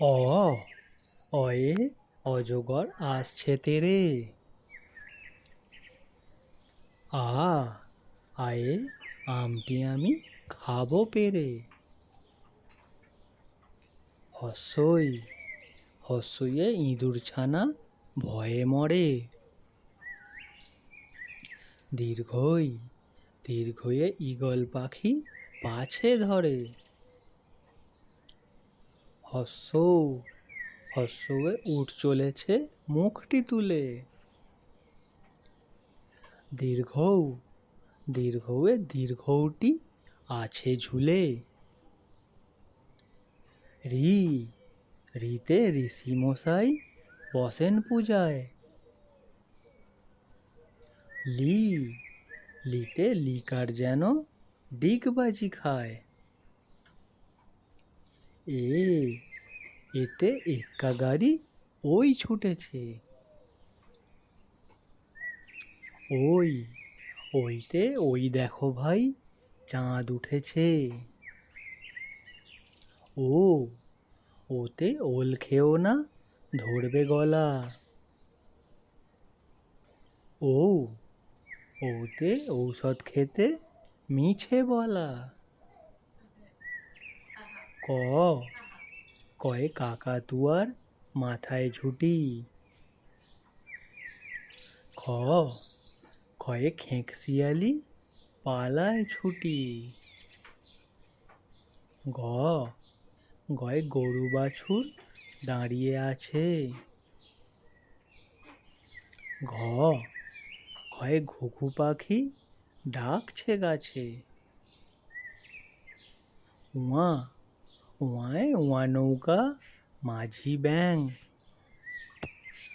অ অয়ে অজগর আসছে তেরে। আ, আয়ে আমটি আমি খাব পেরে। হসই হস্যইয়ে ইঁদুর ছানা ভয়ে মরে। দীর্ঘই দীর্ঘয়ে ঈগল পাখি পাছে ধরে। হস্য হস্যে উঠ চলেছে মুখটি তুলে। দীর্ঘ দীর্ঘয়ে দীর্ঘটি আছে ঝুলে। রি, রিতে ঋষি মশাই বসেন পূজায়। লি, লিতে লিকার যেন ডিগবাজি খায়। এ এতে এক্কা গাড়ি ওই ছুটেছে। ওই, ওইতে ওই দেখো ভাই, চাঁদ উঠেছে। ও, ওতে ওল খেও না, ধরবে গলা। ও, ওতে ঔষধ খেতে মিছে বলা। ক কয়ে কাকাতুয়ার মাথায় ঝুটি। খ খয়ে খেঁকশিয়ালি পালায় ছুটি। গ গয়ে গরু বাছুর দাঁড়িয়ে আছে। ঘ ঘয়ে ঘুঘু পাখি ডাকছে গাছে। উয়া উয়ায় ওয়ানৌকা মাঝি ব্যাং